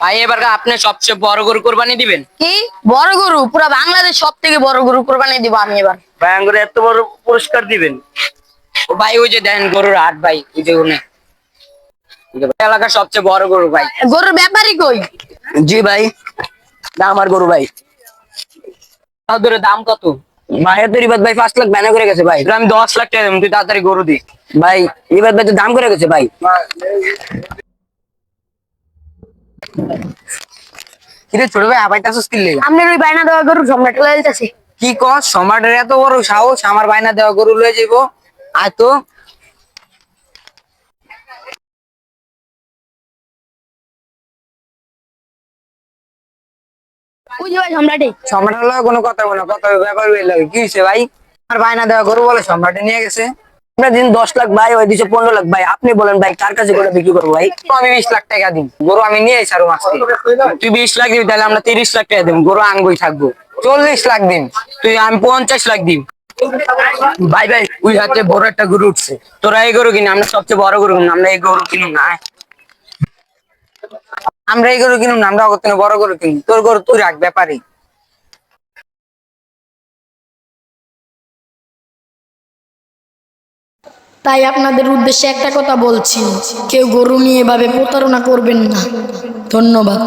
ভাই এবার আপনি সবচেয়ে বড় গরু কোরবানি দিবেন? কি? বড় গরু? পুরো বাংলাদেশ সব থেকে বড় গরু কোরবানি দিব আমি এবার। ভাই আঙ্গুরে এত বড় পুরস্কার দিবেন। ও ভাই ওই যে দেন গরুর হাট ভাই ওই যে যে এলাকার সবচেয়ে বড় গরু ভাই। গরুর ব্যাপারই কই? জি ভাই না আমার গরু ভাই। দাম কত? ভাইয়ের তো রিবাদ ভাই পাঁচ লাখ ব্যানা করে গেছে ভাই। আমি দশ লাখ টাকা দেবো তুই তাড়াতাড়ি গরু দি। ভাই রিবাদ ভাই তো দাম করে গেছে ভাই। কিরে ছোট ভাই আবার টাসুস কিনলে আপনার ওই বাইনা দেওয়া গরু সম্রাট কি কস সম্রাটের এত বড় সাহস আমার বাইনা দেওয়া গরু লয়ে যাইবো। আয় তো। সম্রাটের লগে কোনো কথা বলো কথা ব্যাপার কি হয়েছে ভাই? আমার বাইনা দেওয়া গরু বলে সম্রাটে নিয়ে গেছে। আপনার দিন দশ লাখ ভাই ওই দিচ্ছে পনেরো লাখ ভাই আপনি বলেন ভাই, কার কাছে করে বিক্রি করব ভাই? আমি বিশ লাখ টাকা দিই গরু আমি নিয়ে এসে আরও মাসে। তুই বিশ লাখ দিবি, তাহলে আমরা তিরিশ লাখ টাকা দিব গরু আঙ্গুই থাকব। চল্লিশ লাখ দিন তুই আমি পঞ্চাশ লাখ দিম। ভাই ভাই, ওই হাতে বড় একটা গরু উঠছে। তোরা এই গরু কিনি আমরা সবচেয়ে বড় গরু কিনি আমরা এই গরু কিনুম না। আমরা এই গরু কিনুম না, আমরা অগর বড় গরু কিনি তোর গরু তুই রাখ ব্যাপারই তাই আপনাদের উদ্দেশ্যে একটা কথা বলছি। কেউ গরু নিয়ে এভাবে প্রতারণা করবেন না। ধন্যবাদ।